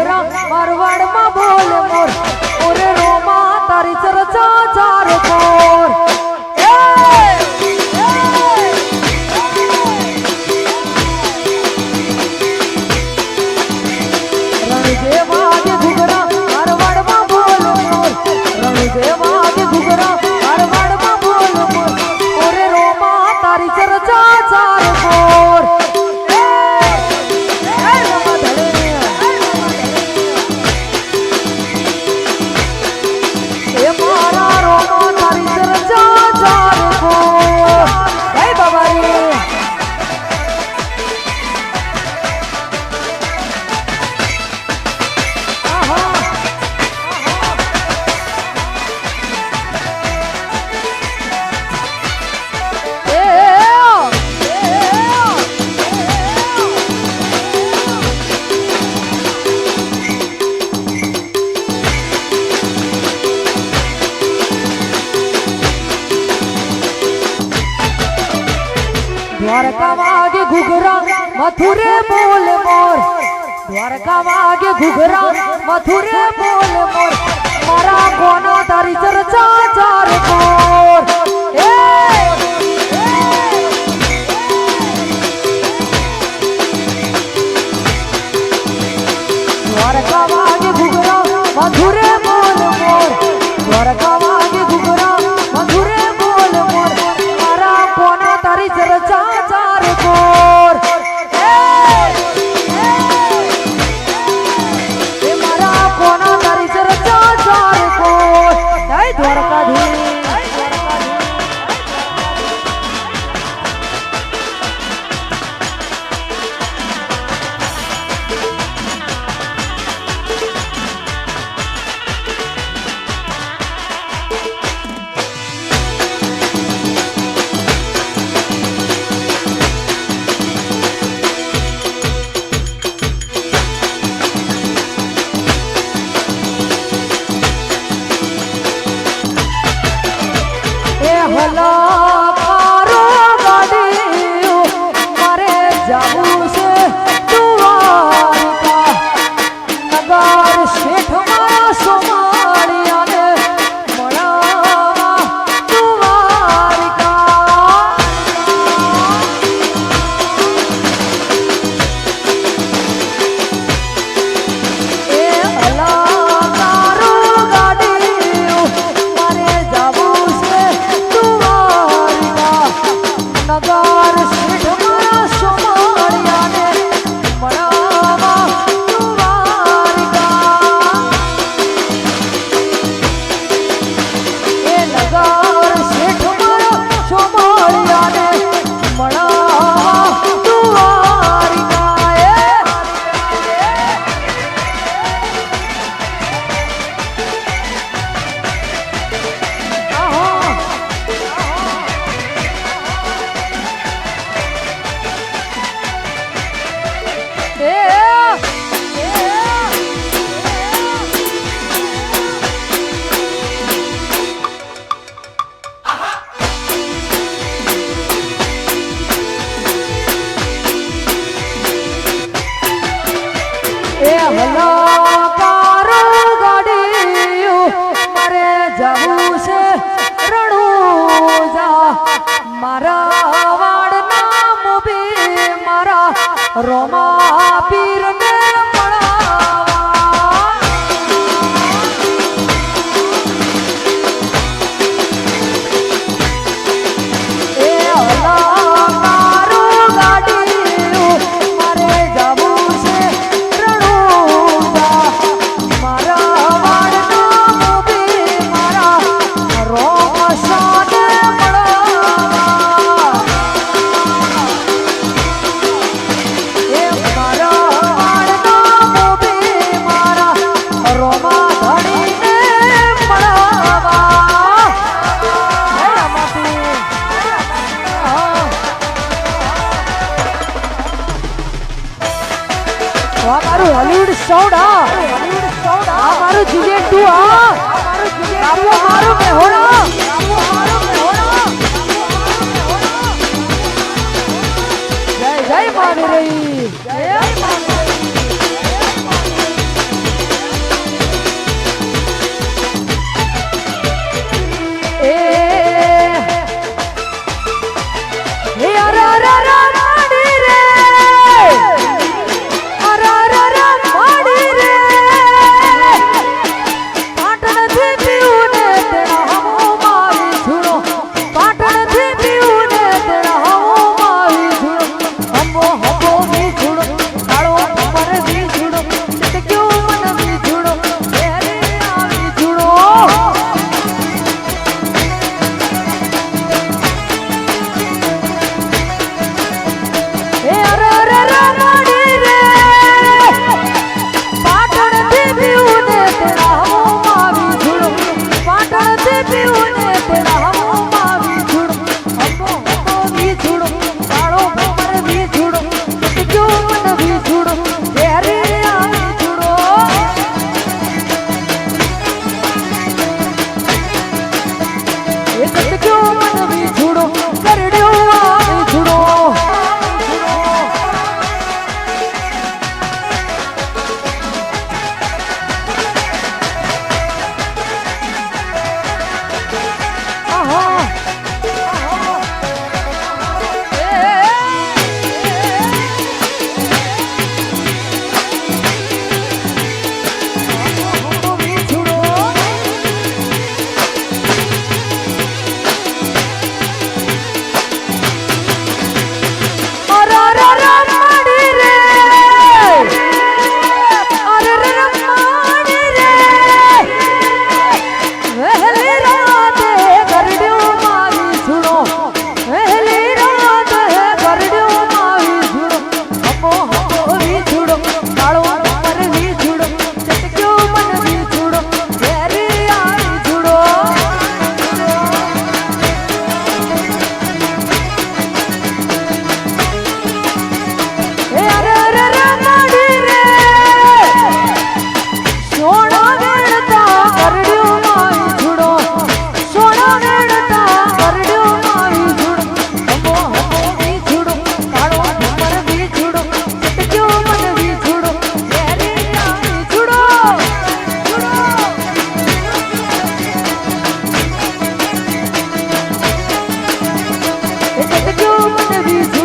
മധുര മറുപാട് ભડકા વાગે ઘુઘરા મથુરે બોલ મોર. મારા કોનો તારી ચર્ચા Победим!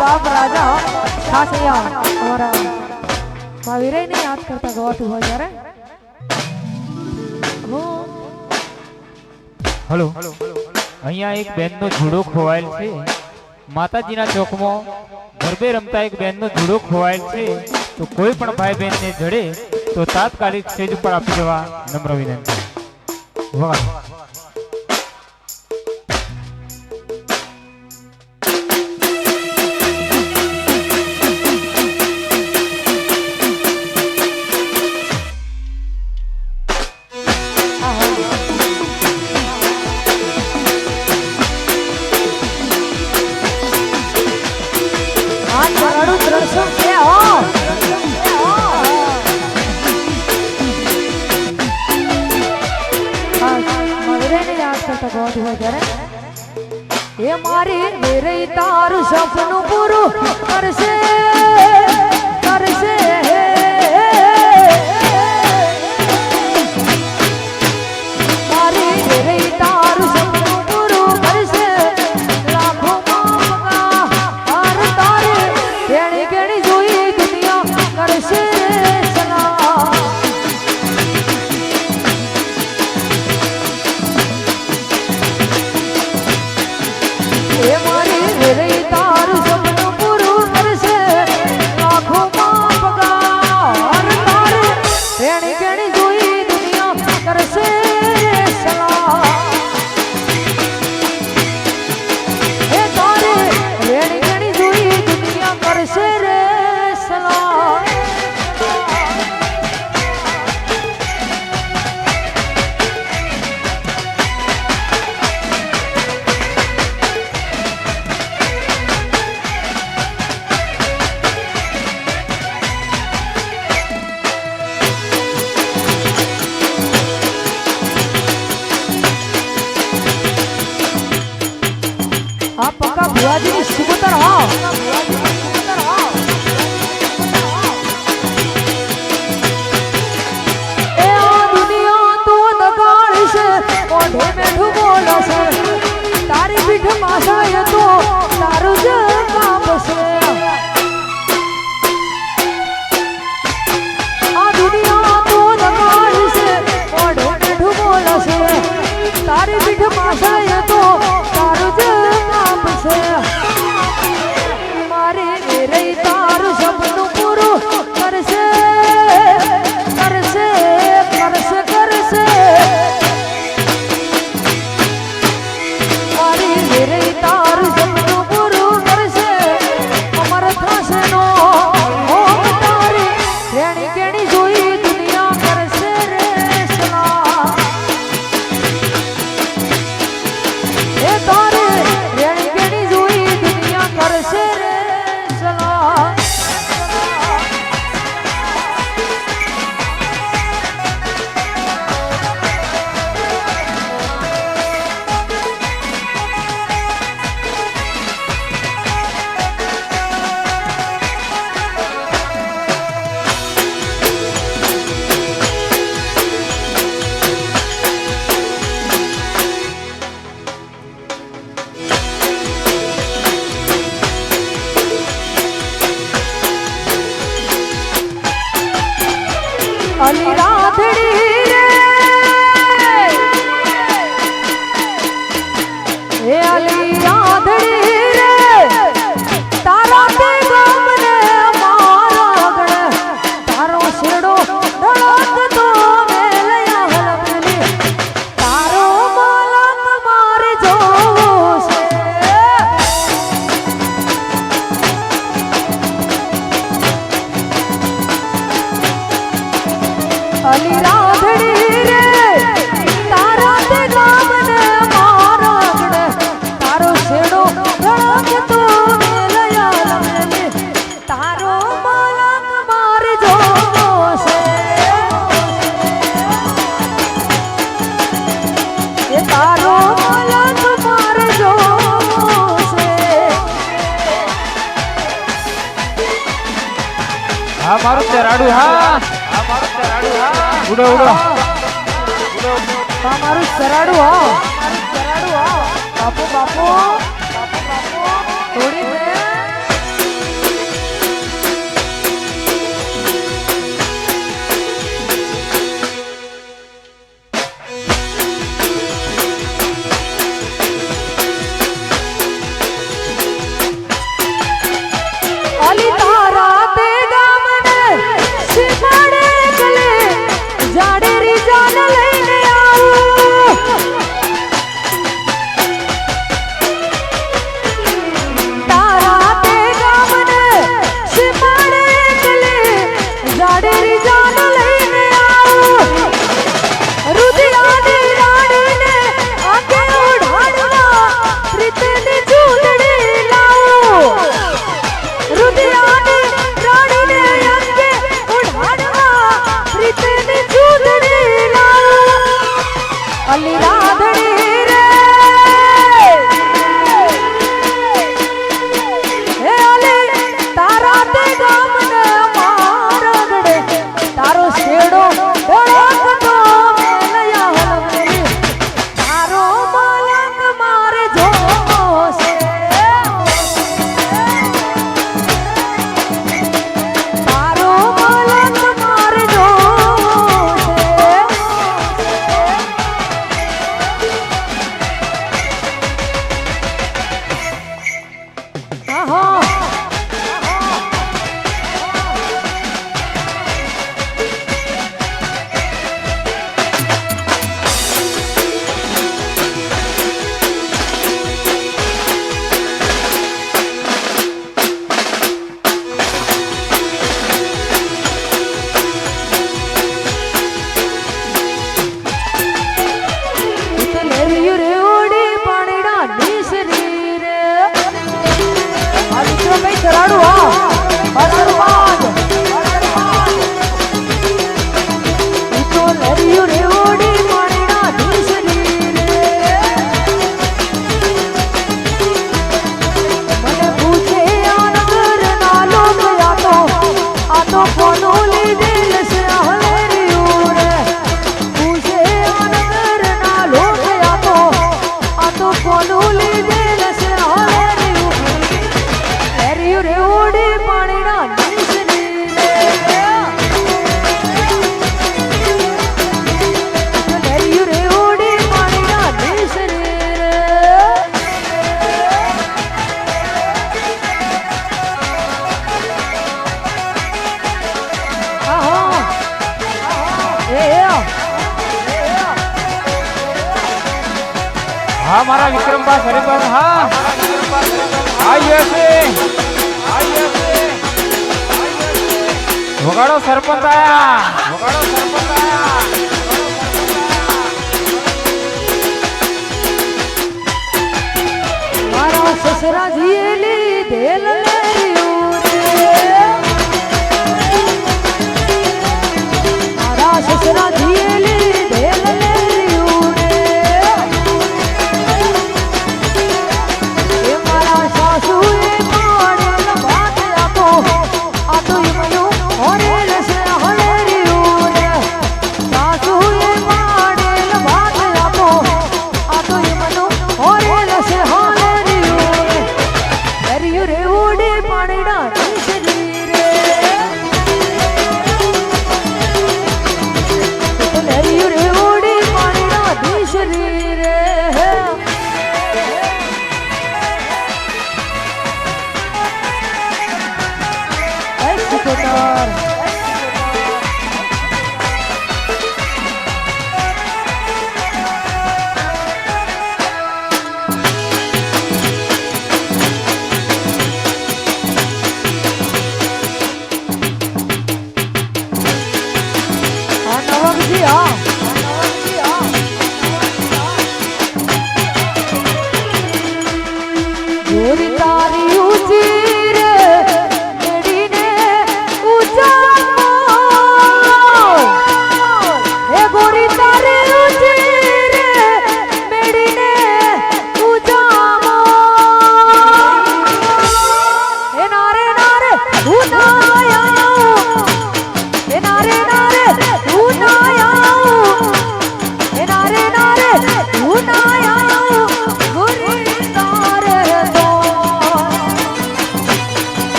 બાપ રાજા ખાસિયા અમારા મા વિરયને યાદ કરતા ગવાતું હોય ત્યારે. હલો. અહીંયા એક બેનનો જુડો ખોવાયેલ છે. માતાજીના ચોકમાં ગરબે રમતા એક બેનનો જુડો ખોવાયેલ છે. તો કોઈ પણ ભાઈ બહેનને જડે તો તાત્કાલિક સ્ટેજ ઉપર આપી દેવા નમ્ર વિનંતી. વાહ. ગોઠ હોય ત્યારે એ મારી મેરે તારું સપનું પૂરું કરશે. અલી રાધડી રે. ઉડો ઉડો. તમારું સરાડું હા. હા વિક્રમભાઈ હરિભાઈ હા. વગાડો સરપંચ આયા. વગાડો સરપંચ આયા. મારા સસરાજીએ લીધેલ